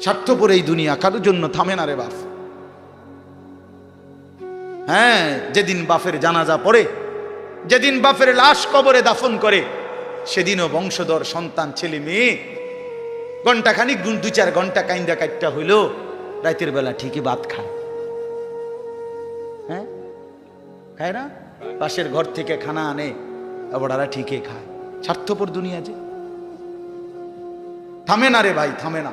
স্বার্থপর এই দুনিয়া, কারোর জন্য থামে না রে বাপ। হ্যাঁ যেদিন বাপের জানাজা পড়ে, যেদিন বাপের লাশ কবরে দাফন করে, সেদিনও বংশধর, সন্তান, ছেলে, মেয়ে ঘণ্টা খানিক গুণ, দু চার ঘণ্টা কাইন্দা কাইটটা হইল, রাতের বেলা ঠিকই ভাত খায়। হ্যাঁ? খায় না? পাশের ঘর থেকে খানা আনে ওরা ঠিকই খায়। স্বার্থপর দুনিয়া যে। থামে না রে ভাই, থামে না।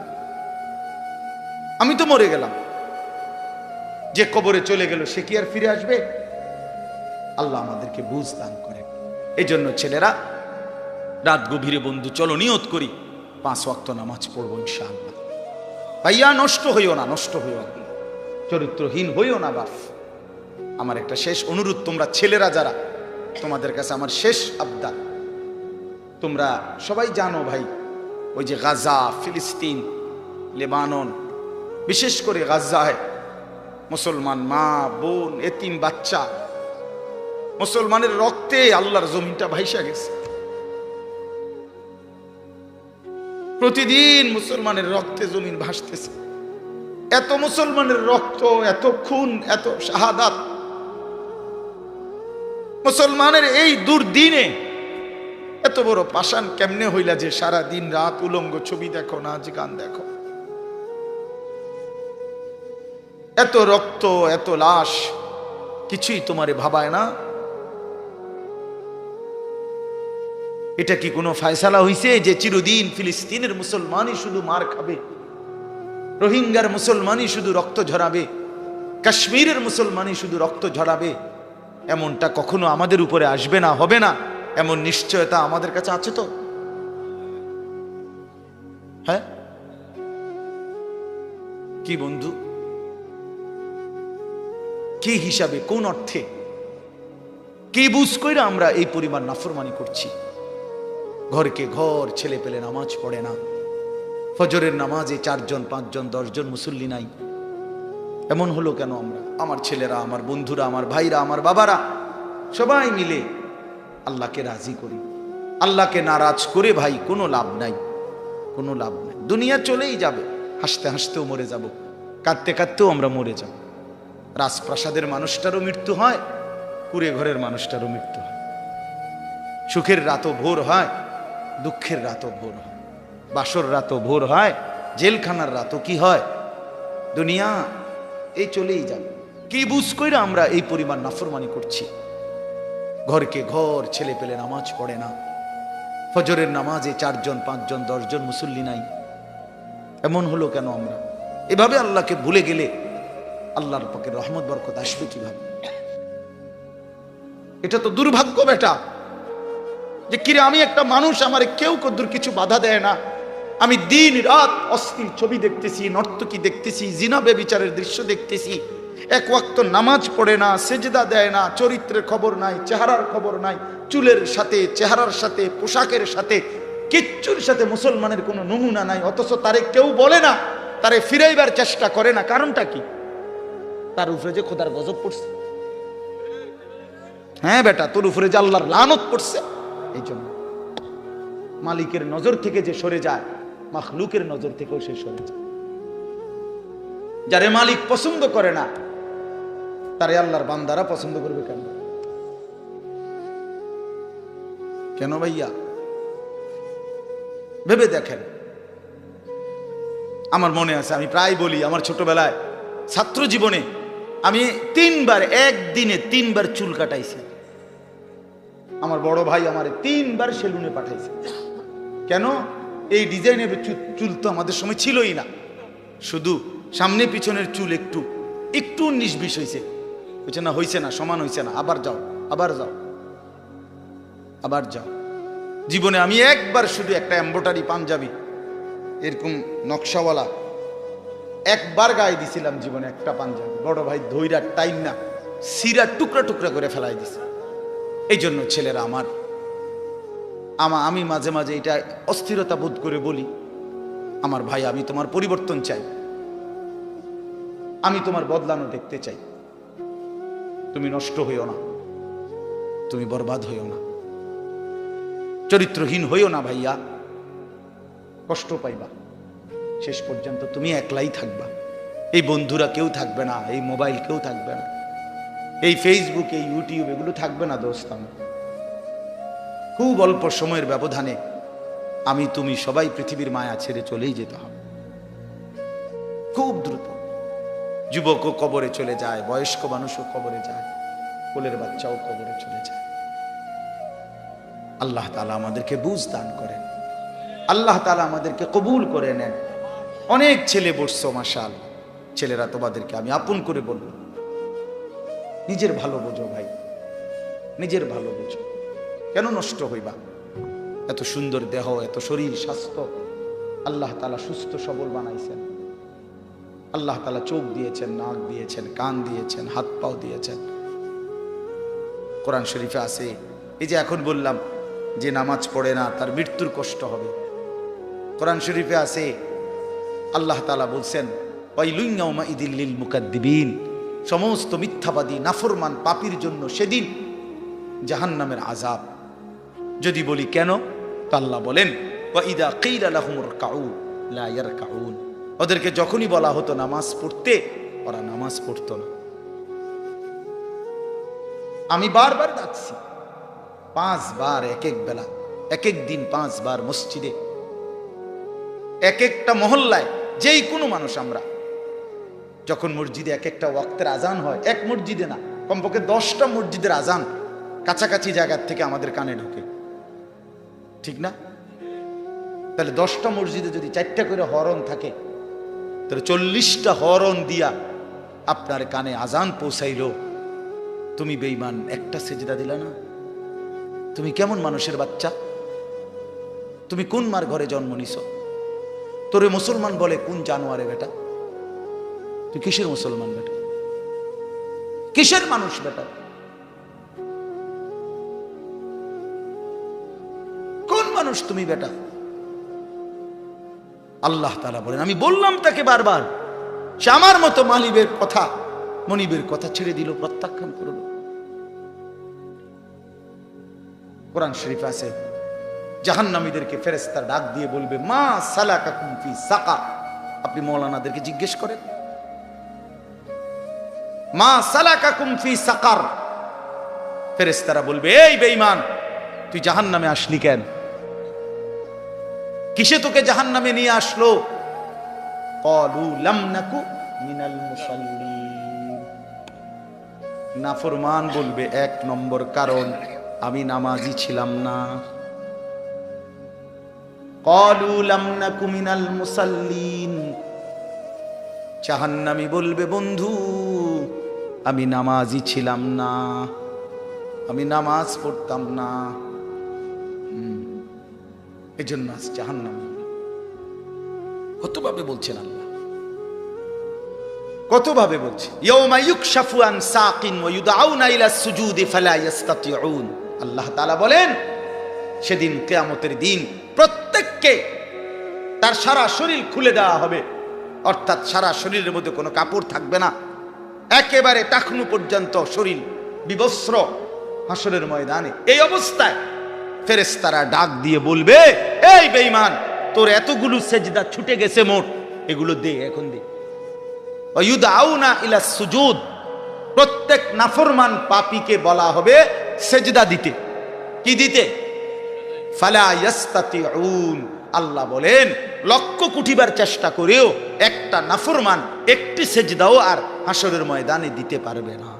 আমি তো মরে গেলাম। যে কবরে চলে গেল, সে কি আর ফিরে আসবে? আল্লাহ আমাদেরকে বুঝ দান করে এই জন্য ছেলেরা, রাত গভীরে বন্ধু, চলো নিয়ত করি। পাঁচ ওয়াক্ত নামাজ পড়ব ইনশাআল্লাহ। ভাইয়া, নষ্ট হইও না, নষ্ট হইও না। চরিত্রহীন হইও না, বাপ। আমার একটা শেষ অনুরোধ, তোমরা ছেলেরা যারা, তোমাদের কাছে আমার শেষ আবদার। তোমরা সবাই জানো ভাই, ওই যে গাজা, ফিলিস্তিন, লেবানন বিশেষ করে গাজায় মুসলমান মা, বোন, এতিম, বাচ্চা। মুসলমানের রক্তে আল্লাহর জমিনটা ভাইসা গেছে। প্রতিদিন মুসলমানের রক্তে জমিন ভাসতেছে। এত মুসলমানের রক্ত, এত খুন, এত শাহাদাত। মুসলমানের এই দুর্দিনে এত বড় পাষাণ কেমনে হইলা যে সারা দিন রাত উলঙ্গ ছবি দেখো, নাচ গান দেখো? এত রক্ত, এত লাশ, কিছুই তোমারে ভাবায় না। এটা কি কোনো ফায়সালা হইছে যে চিরদিন ফিলিস্তিনের মুসলমানই শুধু মার খাবে? রোহিঙ্গার মুসলমানই শুধু রক্ত ঝরাবে? কাশ্মীরের মুসলমানই শুধু রক্ত ঝরাবে? এমনটা কখনো আমাদের উপরে আসবে না, হবে না? এমন নিশ্চয়তা আমাদের কাছে আছে তো? হ্যাঁ? কি বন্ধু? কি হিসাবে, কোন অর্থে? কে বুঝ কইরা আমরা এই পরিমাণ নাফরমানি করছি? ঘরকে ঘর, ছেলে পেলে নামাজ পড়ে না। ফজরের নামাজে চারজন, পাঁচজন, দশজন মুসল্লি নাই। এমন হলো কেন আমরা? আমার ছেলেরা, আমার বন্ধুরা, আমার ভাইরা, আমার বাবারা, সবাই মিলে আল্লাহকে রাজি করি। আল্লাহকে নারাজ করে ভাই, কোনো লাভ নাই। কোনো লাভ নাই। দুনিয়া চলেই যাবে। হাসতে হাসতেও মরে যাব। কাঁদতে কাঁদতেও আমরা মরে যাব। রাজপ্রাসাদের মানুষটারও মৃত্যু হয়, কুড়ে ঘরের মানুষটারও মৃত্যু হয়। সুখের রাতও ভোর হয়, দুঃখের রাতও ভোর হয়। বাসর রাতও ভোর হয়, জেলখানার রাতও কি হয়? দুনিয়া এই চলেই যাবে। কি বুঝ কইরা আমরা এই পরিমাণ নাফরমানি করছি? ঘরকে ঘর, ছেলে পেলে নামাজ পড়ে না। ফজরের নামাজে চারজন, পাঁচজন, দশজন মুসল্লি নাই। এমন হলো কেন আমরা? এভাবে আল্লাহকে ভুলে গেলে আল্লাহর পাকের রহমত, বরকত আসবে কীভাবে? এটা তো দুর্ভাগ্য বেটা, যে কিরে আমি একটা মানুষ, আমার কেউ কদ্দুর কিছু বাধা দেয় না। আমি দিন রাত অস্থির ছবি দেখতেছি, নর্তকী দেখতেছি জিনাবে বিচারের দৃশ্য দেখতেছি। এক ওয়াক্ত নামাজ পড়ে না, সেজদা দেয় না, চরিত্রের খবর নাই, চেহারার খবর নাই, চুলের সাথে, চেহারার সাথে, পোশাকের সাথে, কিচ্ছুর সাথে মুসলমানের কোনো নমুনা নাই, অথচ তারে কেউ বলে না, তারে ফিরাইবার চেষ্টা করে না, কারণটা কি? তার উপরে যে খোদার গজব পড়ছে। হ্যাঁ বেটা, তোর উপরে যে আল্লাহর লানত পড়ছে, এই জন্য। মালিকের নজর থেকে যে সরে যায়, মাখলুকের নজর থেকেও সে সরে যায়। যারে মালিক পছন্দ করে না, তারে আল্লাহর বান্দারা পছন্দ করবে কেন? কেন ভাইয়া? ভেবে দেখেন। আমার মনে আছে, আমি প্রায় বলি, আমার ছোটবেলায় ছাত্র জীবনে আমি তিনবার, একদিনে তিনবার চুল কাটাইছি। আমার বড় ভাই আমার তিনবার সেলুনে পাঠাইছে। কেন? এই ডিজাইনের চুল- তো আমাদের সময় ছিলই না। শুধু সামনে পিছনের চুল একটু একটু বিশ হয়েছে হয়েছে না হয়েছে না, সমান হয়েছে না, আবার যাও আবার যাও আবার যাও। জীবনে আমি একবার শুধু একটা এম্বোটারি পাঞ্জাবি, এরকম নকশাওয়ালা একবার গায়ে দিছিলাম জীবনে একটা পাঞ্জাবি বড় ভাই ধৈরা টাইম না, সিরা টুকরা টুকরা করে ফেলাই দিছে। এই জন্য ছেলেরা আমার, আমা, আমি মাঝে মাঝে এটা অস্থিরতা বোধ করে বলি, আমার ভাই, আমি তোমার পরিবর্তন চাই। আমি তোমার বদলানো দেখতে চাই। তুমি নষ্ট হইও না, তুমি বরবাদ হইও না। চরিত্রহীন হইও না ভাইয়া, কষ্ট পাইবা। শেষ পর্যন্ত তুমি একলাই থাকবা। এই বন্ধুরা কেউ থাকবে না, এই মোবাইল কেউ থাকবে না। এই ফেসবুক এই ইউটিউব এগুলো থাকবে না দোস্ত খুব অল্প সময়ের ব্যবধানে আমি তুমি সবাই পৃথিবীর মায়া ছেড়ে চলেই যেতে হবে। খুব দ্রুত। যুবকও কবরে চলে যায়, বয়স্ক মানুষও কবরে যায়, কোলের বাচ্চাও কবরে চলে যায়। আল্লাহ তালা আমাদেরকে বুঝ দান করেন। আল্লাহ তালা আমাদেরকে কবুল করে নেন। অনেক ছেলে বসছো মাসাল ছেলেরা তোমাদেরকে আমি আপন করে বলব। নিজের ভালো বোঝো ভাই। নিজের ভালো বোঝো। কেন নষ্ট হইবা? এত সুন্দর দেহ, এত শরীর, স্বাস্থ্য। আল্লাহ তালা সুস্থ, সবল বানাইছেন। আল্লাহ তালা চোখ দিয়েছেন, নাক দিয়েছেন, কান দিয়েছেন, হাত পাও দিয়েছেন। কোরআন শরীফে আছে। এই যে এখন বললাম যে নামাজ পড়ে না, তার মৃত্যুর কষ্ট হবে। কোরআন শরীফে আছে আল্লাহ তালা বলছেন ওয়াইলুইয়াউমা ইদিল্লিল মুকাদ্দিবিন। সমস্ত মিথ্যাবাদী, নাফরমান পাপির জন্য সেদিন জাহান্নামের আজাব যদি বলি কেন? তো আল্লাহ বলেন ওয়াইদা কিলা লাহুমুর কাউ লা ইয়ারকাউন। ওদেরকে যখনই বলা হতো নামাজ পড়তে, ওরা নামাজ পড়তো না। আমি বারবার ডাকছি, পাঁচবার এক এক বেলা এক এক দিন পাঁচবার মসজিদে এক একটা মহল্লায় যেই কোনো মানুষ আমরা। যখন মসজিদে এক একটা ওয়াক্তের আজান হয়, এক মসজিদে না, কমপক্ষে দশটা মসজিদের আজান কাছাকাছি জায়গার থেকে আমাদের কানে ঢোকে। ঠিক না? তাহলে দশটা মসজিদে যদি চারটা করে হরণ থাকে, তাহলে চল্লিশটা হরণ দিয়া আপনার কানে আজান পৌঁছাইল। তুমি বেইমান একটা সেজদা দিলা না? তুমি কেমন মানুষের বাচ্চা? তুমি কোন মার ঘরে জন্ম নিছ? তোরে মুসলমান বলে কোন জানোয়ারে বেটা? তুই কিসের মুসলমান বেটা? কিসের মানুষ বেটা? কোন মানুষ তুমি বেটা? আল্লাহ তালা বলেন, আমি বললাম তাকে বারবার, সে আমার মতো মালিবের কথা, মনিবের কথা ছেড়ে দিল, প্রত্যাখ্যান করল। কোরআন শরীফ আছে জাহান্নামীদেরকে ফেরেস্তার ডাক দিয়ে বলবে, মা সালাকা কুমফি সাকা আপনি মৌলানাদেরকে জিজ্ঞেস করেন, মা সালাকা কুমফি সাকার? ফেরেস্তারা বলবে, এই বেঈমান, তুই জাহান্নামে আসলি কেন? কিসে তোকে জাহান্নামে নিয়ে আসলো? নাকু মিনাল নাফরমান বলবে, এক নম্বর কারণ, আমি নামাজি ছিলাম না। কলু লাম নাকু মিনাল মুসাল্লিন জাহান্নামী বলবে, বন্ধু, আমি নামাজি ছিলাম না। আমি নামাজ পড়তাম না। এই জন্য আজ জাহান্নাম। কতভাবে বলছেন আল্লাহ? কতভাবে বলছে ইয়াউমা ইউকশাফু আন সাকিন ওয়া ইউদআউনা ইলা সুজুদি ফালা ইস্তাতিউন আল্লাহ তাআলা বলেন, সেদিন কিয়ামতের দিন প্রত্যেককে তার সারা শরীর খুলে দেওয়া হবে। অর্থাৎ সারা শরীরের মধ্যে কোনো কাপড় থাকবে না। একেবারে টাকনু পর্যন্ত শরীর বিবস্ত্র হাসরের ময়দানে। এই অবস্থায় ফেরেস্তারা ডাক দিয়ে বলবে, এই বেঈমান, তোর এতগুলো সেজদা ছুটে গেছে মোট। এগুলো দে, এখন দে। ইলা সুজুদ। প্রত্যেক নাফরমান পাপীকে বলা হবে সেজদা দিতে। কি দিতে? আল্লাহ বলেন, লক্ষ কুটিবার চেষ্টা করেও একটা নাফরমান একটি সেজদাও আর হাসরের ময়দানে দিতে পারবে না।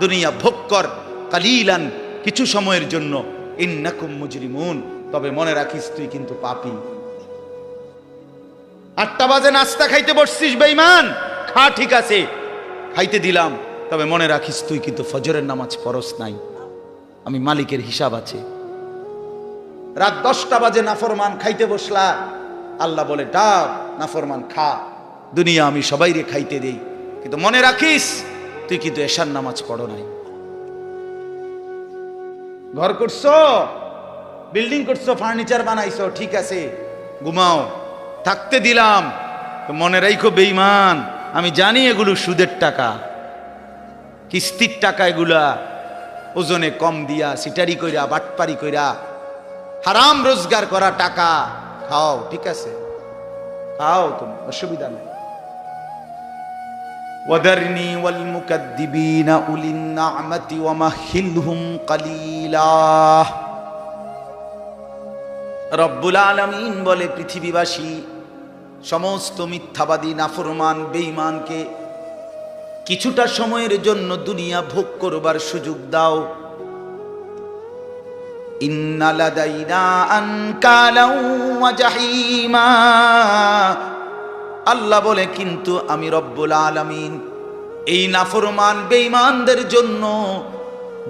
দুনিয়া কর কিছু সময়ের জন্য তবে মনে রাখিস, তুই কিন্তু পাপী। আটটা বাজে নাস্তা খাইতে বসছিস, বেঈমান। খা ঠিক আছে। খাইতে দিলাম, তবে মনে রাখিস তুই কিন্তু ফজরের নামাজ পরস নাই। আমি মালিকের হিসাব আছে। রাত দশটা বাজে নাফরমান খাইতে বসলা। আল্লাহ বলে ডাক নাফরমান খা। দুনিয়া আমি সবাই রে খাইতে দেই। কিন্তু মনে রাখিস, তুই কিন্তু এশার নামাজ পড়ো নাই। ঘর করছ? বিল্ডিং করছ? ফার্নিচার বানাইছো? ঠিক আছে। ঘুমাও। থাকতে দিলাম। মনে রাখো বেইমান আমি জানি এগুলো সুদের টাকা। কিস্তির টাকা এগুলা? ওজনে কম দিয়া, সিটারি কইরা, বাটপারি কইরা, হারাম রোজগার করা টাকা। খাও, ঠিক আছে? খাও তুমি, অসুবিধা নেই। ওয়াদারনি ওয়াল মুকাদ্দিবিনা উলিন নামাতি ওয়া মাহিলহুম কালিলা। রব্বুল আলামিন বলে পৃথিবীবাসী সমস্ত মিথ্যাবাদী, নাফরমান, বেঈমানকে কিছুটা সময়ের জন্য দুনিয়া ভোগ করবার সুযোগ দাও। আল্লাহ বলে, কিন্তু আমি রব্বুল আলামিন এই নাফরমান, বেঈমানদের জন্য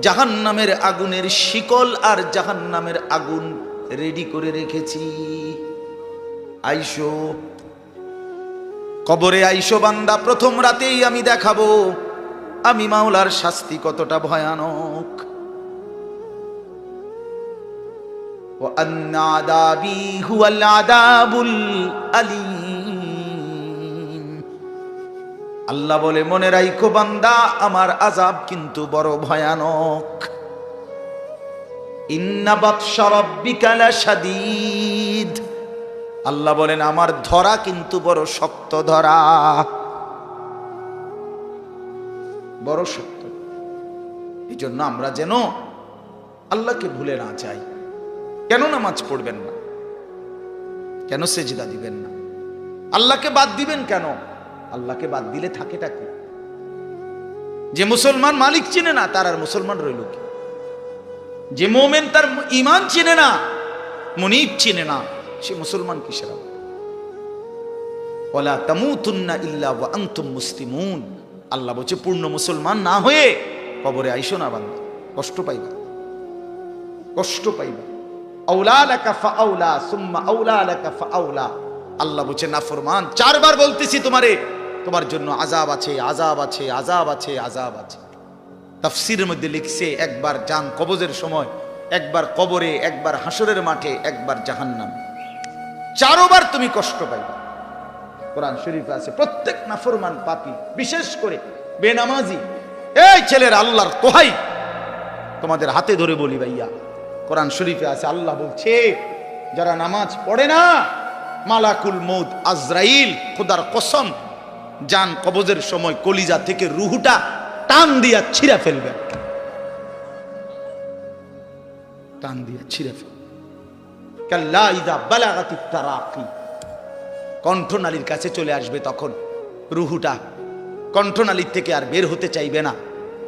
জাহান্নামের আগুনের শিকল আর জাহান্নামের আগুন রেডি করে রেখেছি। আইসো। কবরে আইসো বান্দা, প্রথম রাতেই আমি দেখাবো, আমি মাওলার শাস্তি কতটা ভয়ানক। আল্লাহ বলে, মনে রাইকো বান্দা, আমার আজাব কিন্তু বড় ভয়ানক। ইন্না বাদশা রব্বিকালা সাদিদ আল্লাহ বলেন, আমার ধরা কিন্তু বড় শক্ত ধরা। বড় শক্ত। এই জন্য আমরা যেন আল্লাহকে ভুলে না চাই কেন নামাজ পড়বেন না? কেন সেজদা দিবেন না? আল্লাহকে বাদ দিবেন কেন? আল্লাহকে বাদ দিলে থাকেটা কি? যে মুসলমান মালিক চিনে না, তার আর মুসলমান রইল কি? যে মোমেন তার ইমান চিনে না, মনিব চিনে না সে মুসলমান কিসের? ওয়ালা তামুতুন্না ইল্লা ওয়া আনতুম মুসলিমুন। আল্লাহ বলছে, পূর্ণ মুসলমান না হয়ে কবরে আইসো না বান্দা। কষ্ট পাইবা। কষ্ট পাইবা। আউলা লাকা সুম্মা আউলা লাকা আল্লাহ বলছে, নাফরমান, চারবার বলতেছি তোমারে, তোমার জন্য আজাব আছে আজাব আছে আজাব আছে আজাব আছে। মধ্যে লিখছে, একবার জান কবজের সময়, একবার কবরে, একবার হাসরের মাঠে, একবার জাহান্নাম। চারোবার তুমি কষ্ট পাইবে। কোরআন শরীফে আছে, প্রত্যেক নাফরমান পাপী, বিশেষ করে বেনামাজি। এই ছেলের আল্লাহর তোহাই তোমাদের হাতে ধরে বলি ভাইয়া, কোরআন শরীফে আছে, আল্লাহ বলছে, যারা নামাজ পড়ে না, মালাকুল মৌদ আজরাইল, খোদার কসম, যান কবজের সময় কলিজা থেকে রুহুটা টান দিয়া ছিঁড়া ফেলবে। টান দিয়া ছিঁড়ে ফেলবে। কণ্ঠনালীর কাছে চলে আসবে তখন রুহুটা। কণ্ঠনালীর থেকে আর বের হতে চাইবে না।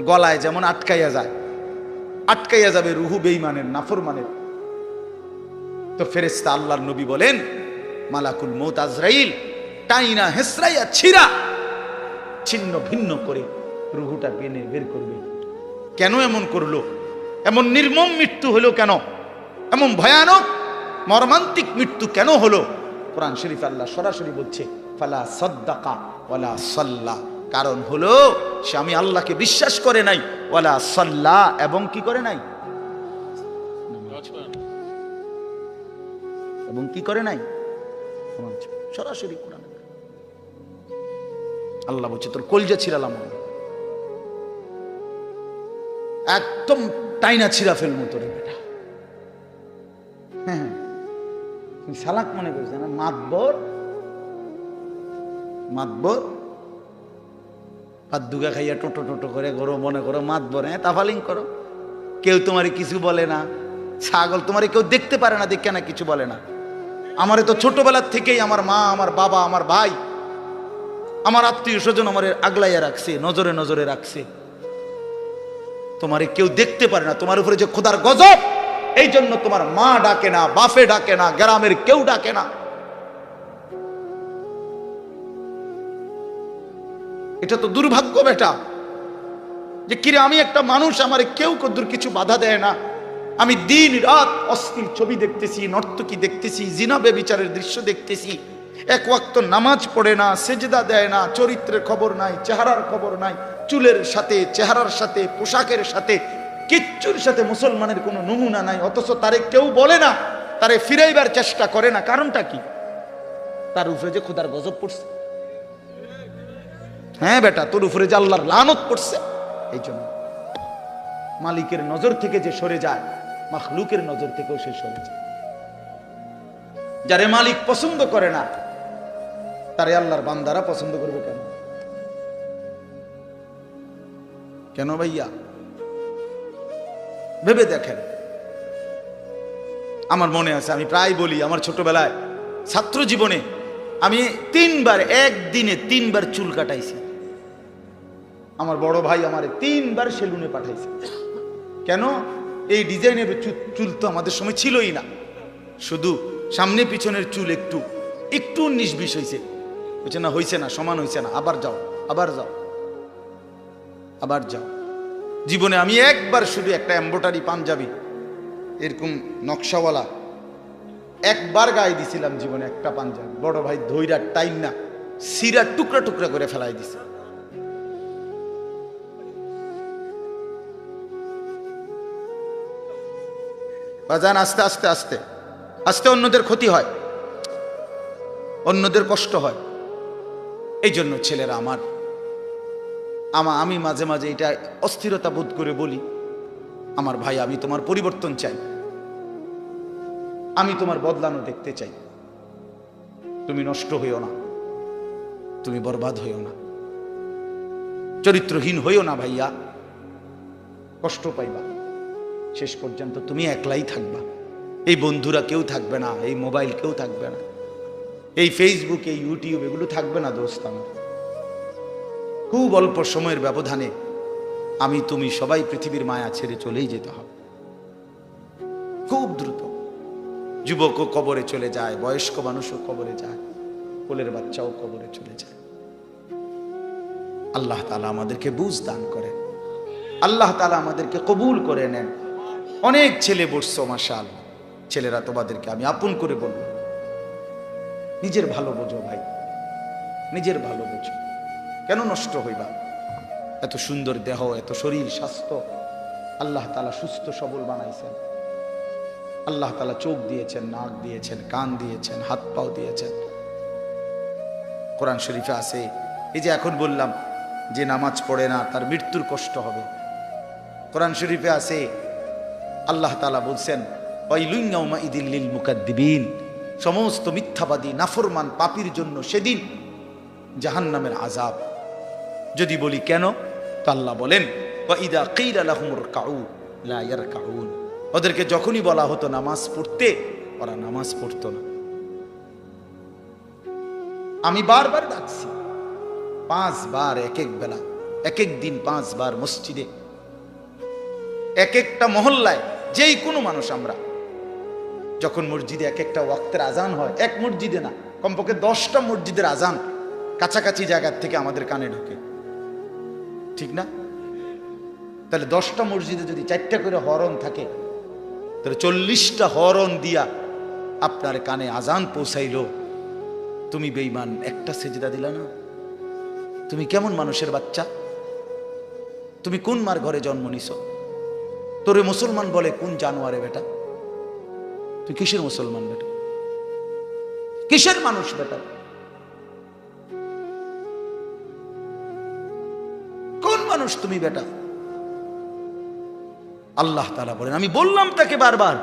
গলায় যেমন আটকাইয়া যায়, আটকাইয়া যাবে রুহু বেইমানের নাফরমানের। তো ফেরেস্তা আল্লাহর নবী বলেন, মালাকুল মৌত আজরাইল টাইনা হেসরাইয়া ছিরা। ছিন্ন ভিন্ন করে রুহুটা বেনে বের করবে। কেন এমন করল? এমন নির্মম মৃত্যু হলো কেন? এমন ভয়ানক মর্মান্তিক মৃত্যু কেন হলো? কোরআন শরীফ আল্লাহ সরাসরি বলছে, ফালা সদ্দাকা ওয়ালা সাল্লা। কারণ হলো, সে আমি আল্লাহকে বিশ্বাস করে নাই, ওয়ালা সাল্লা এবং কি করে নাই? এবং কি করে নাই? সরাসরি কোরআন। আল্লাহ বলছে, তোর কলজা ছিড়ালাম। একদম টাইনা ছিঁড়া ফেলব তোর, বেটা। সালাক মনে করছে না? মাতবর? মাতবর? দুগা খাইয়া টোটো টোটো করে করো মনে করো মাতবর হ্যাঁ তাফালিং করো। কেউ তোমারে কিছু বলে না। ছাগল তোমারে কেউ দেখতে পারে না, দেখে না, কিছু বলে না। আমারে তো ছোটবেলার থেকেই আমার মা, আমার বাবা, আমার ভাই, আমার আত্মীয় স্বজন আমার আগলাইয়া রাখছে, নজরে নজরে রাখছে। তোমারে কেউ দেখতে পারে না, তোমার উপরে যে খোদার গজব! এই জন্য তোমার মা ডাকে না বাফে ডাকে না, গ্রামের কেউ ডাকে না। এটা তো দুর্ভাগ্য বেটা, যে কিরে আমি একটা মানুষ, আমার কেউ কদ্দুর কিছু বাধা দেয় না। আমি দিন রাত অস্থির ছবি দেখতেছি, নর্তকী দেখতেছি জিনাবে বিচারের দৃশ্য দেখতেছি। এক ওয়াক্ত নামাজ পড়ে না, সেজদা দেয় না, চরিত্রের খবর নাই, চেহারার খবর নাই, চুলের সাথে, চেহারার সাথে, পোশাকের সাথে কিচ্ছুর সাথে মুসলমানের কোনো নমুনা নাই, অথচ তারে কেউ বলে না, তারে ফিরাইবার চেষ্টা করে না। কারণটা কি? তার উপরে যে খোদার গজব পড়ছে। হ্যাঁ বেটা, তোর উপরে যে আল্লাহর লানত পড়ছে, এই জন্য। মালিকের নজর থেকে যে সরে যায়, মাখলুকের নজর থেকেও সে সরে যায়। যারে মালিক পছন্দ করে না, তারে আল্লাহর বান্দারা পছন্দ করবে কেন? কেন ভাইয়া? ভেবে দেখেন। আমার মনে আছে, আমি প্রায় বলি, আমার ছোটবেলায় ছাত্র জীবনে আমি তিনবার, একদিনে তিনবার চুল কাটাইছি। আমার বড় ভাই আমার তিনবার সেলুনে পাঠাইছে। কেন? এই ডিজাইনের চুল তো আমাদের সময় ছিলই না। শুধু সামনে পিছনের চুল একটু একটু বিশ হয়েছে বলছে, না হয়েছে না, সমান হয়েছে না, আবার যাও আবার যাও আবার যাও। জীবনে আমি একবার শুধু একটা এম্বোটারি পাঞ্জাবি, এরকম নকশাওয়ালা, একবার গায়ে দিছিলাম জীবনে একটা পাঞ্জাবি। বড় ভাই ধৈরার টাইম না, সিরা টুকরা টুকরা করে ফেলাই দিছে। বাজান, আস্তে আস্তে আস্তে। আস্তে অন্যদের ক্ষতি হয়, অন্যদের কষ্ট হয়। এই জন্য ছেলেরা আমার আমা, আমি মাঝে মাঝে এটা অস্থিরতা বোধ করে বলি, আমার ভাই, আমি তোমার পরিবর্তন চাই। আমি তোমার বদলানো দেখতে চাই। তুমি নষ্ট হইও না। তুমি বরবাদ হইও না। চরিত্রহীন হইও না ভাইয়া। কষ্ট পাইবা। শেষ পর্যন্ত তুমি একলাই থাকবা। এই বন্ধুরা কেউ থাকবে না, এই মোবাইল কেউ থাকবে না। এই ফেসবুক এই ইউটিউব এগুলো থাকবে না দোস্ত আমার। খুব অল্প সময়ের ব্যবধানে আমি তুমি সবাই পৃথিবীর মায়া ছেড়ে চলেই যেতে হবে। খুব দ্রুত। যুবকও কবরে চলে যায়, বয়স্ক মানুষও কবরে যায়, কোলের বাচ্চাও কবরে চলে যায়। আল্লাহ তালা আমাদেরকে বুঝ দান করেন। আল্লাহ তালা আমাদেরকে কবুল করে নেন। অনেক ছেলে বসছো মাসাল ছেলেরা তোমাদেরকে আমি আপন করে বলব। নিজের ভালো বোঝো ভাই। নিজের ভালো বোঝো। কেন নষ্ট হইবা? এত সুন্দর দেহ, এত শরীর, স্বাস্থ্য। আল্লাহ তালা সুস্থ, সবল বানাইছেন। আল্লাহ তালা চোখ দিয়েছেন, নাক দিয়েছেন, কান দিয়েছেন, হাত পাও দিয়েছেন। কোরআন শরীফে আছে, এই যে এখন বললাম যে নামাজ পড়ে না, তার মৃত্যুর কষ্ট হবে। কোরআন শরীফে আছে, আল্লাহ তালা বলছেন ওয়াইলুইয়াউমা ইদিল্লিল মুকাদ্দিবিন। সমস্ত মিথ্যাবাদী, নাফরমান পাপির জন্য সেদিন জাহান্নামের আজাব যদি বলি কেন? তো আল্লাহ বলেন ওদেরকে যখনই বলা হতো নামাজ পড়তে, ওরা নামাজ পড়তো না। আমি বারবার ডাকছি, পাঁচবার এক এক বেলা এক এক দিন পাঁচবার মসজিদে এক একটা মহল্লায়, যেই কোনো মানুষ আমরা। যখন মসজিদে এক একটা ওয়াক্তের আজান হয়, এক মসজিদে না, কমপক্ষে দশটা মসজিদের আজান কাছাকাছি জায়গার থেকে আমাদের কানে ঢোকে। ঠিক না? তাহলে দশটা মসজিদে যদি চারটা করে হরণ থাকে, তাহলে চল্লিশটা হরণ দিয়া আপনার কানে আজান পৌঁছাইলো। তুমি বেইমান একটা সেজদা দিলা না? তুমি কেমন মানুষের বাচ্চা? তুমি কোন মার ঘরে জন্ম নিছ? তোরে মুসলমান বলে কোন জানোয়ারে বেটা? তুই কিসের মুসলমান বেটা? কিসের মানুষ বেটা? মানুষ তুমি বেটা। আল্লাহ তালা বলেন, আমি বললাম তাকে বারবার,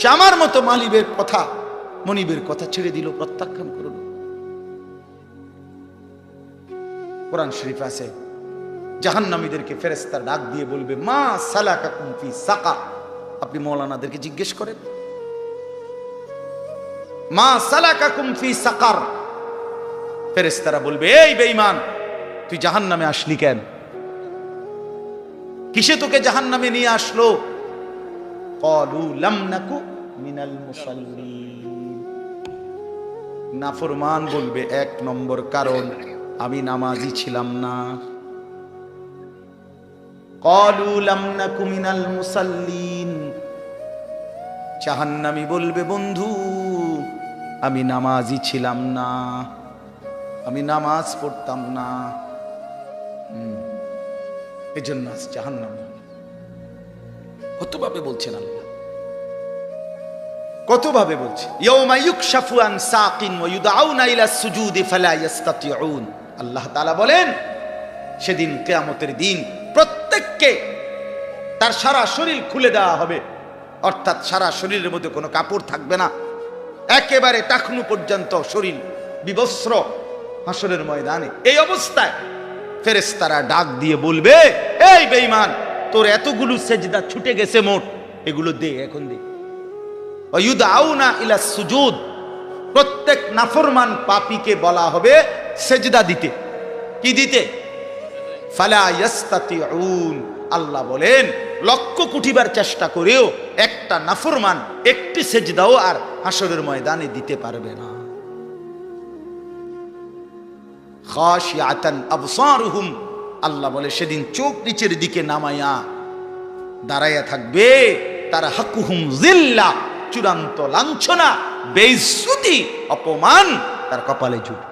সে আমার মতো মালিবের কথা, মনিবের কথা ছেড়ে দিল, প্রত্যাখ্যান করল। কোরআন শরীফ আছে, জাহান্নামীদেরকে ফেরেস্তার ডাক দিয়ে বলবে, মা সালাকা কুমফি সাকা। আপনি মৌলানাদেরকে জিজ্ঞেস করেন, মা সালাকা কুমফি সাকার? ফেরেস্তারা বলবে, এই বেঈমান, তুই জাহান্নামে আসলি কেন? কিসে তোকে জাহান নামে নিয়ে আসলো? নাকু মিনাল নাফরমান বলবে, এক নম্বর কারণ, আমি নামাজি ছিলাম না। নাকু মিনাল মুসাল্লিন। জাহান্নামি বলবে, বন্ধু, আমি নামাজি ছিলাম না। আমি নামাজ পড়তাম না। হুম। এই জন্য আজ জাহান্নাম। কতভাবে বলছেন আল্লাহ? কতভাবে বলছে? আল্লাহ তাআলা বলেন, সেদিন কিয়ামতের দিন প্রত্যেককে তার সারা শরীর খুলে দেওয়া হবে। অর্থাৎ সারা শরীরের মধ্যে কোনো কাপড় থাকবে না। একেবারে টাকনু পর্যন্ত শরীর বিবস্ত্র হাসরের ময়দানে। এই অবস্থায় ফেরেশতারা ডাক দিয়ে বলবে, এই বেঈমান, তোর এতগুলো সেজদা ছুটে গেছে মোট, এগুলো দে, এখন দে। ওয়ুদাউনা ইলা সুজুদ, প্রত্যেক নাফরমান পাপীকে বলা হবে সেজদা দিতে। কি দিতে? ফালা ইয়াস্তাতিউন, আল্লাহ বলেন, লক্ষ কুটিবার চেষ্টা করেও একটা নাফরমান একটি সেজদাও আর হাসরের ময়দানে দিতে পারবে না। আল্লাহ বলে, সেদিন চোখ নিচের দিকে নামায়া দাঁড়াইয়া থাকবে। তার হাকুহুম জিল্লা, চূড়ান্ত লাঞ্ছনা, বেইজ্জতি, অপমান, তার কপালে জুটবে